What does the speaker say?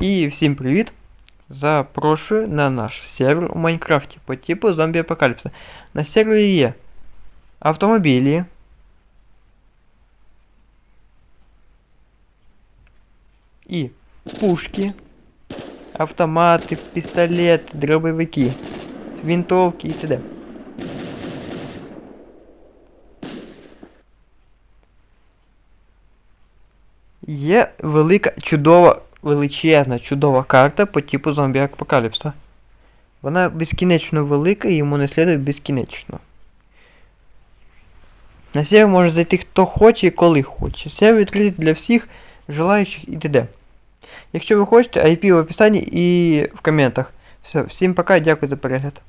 І всім привіт! Запрошую на наш сервер у Майнкрафті по типу зомбі апокаліпса. На сервері є автомобілі. І пушки, автомати, пістолети, дробовики, винтовки і т.д. Є велика, чудова, величезна, чудова карта по типу зомбі апокаліпса. Вона безкінечно велика і йому не слідує безкінечно. На сервер може зайти хто хоче і коли хоче. Сервер відкритий для всіх желаючих і т.д. Якщо ви хочете, IP в описанні і в коментах. Все, всім пока, дякую за перегляд.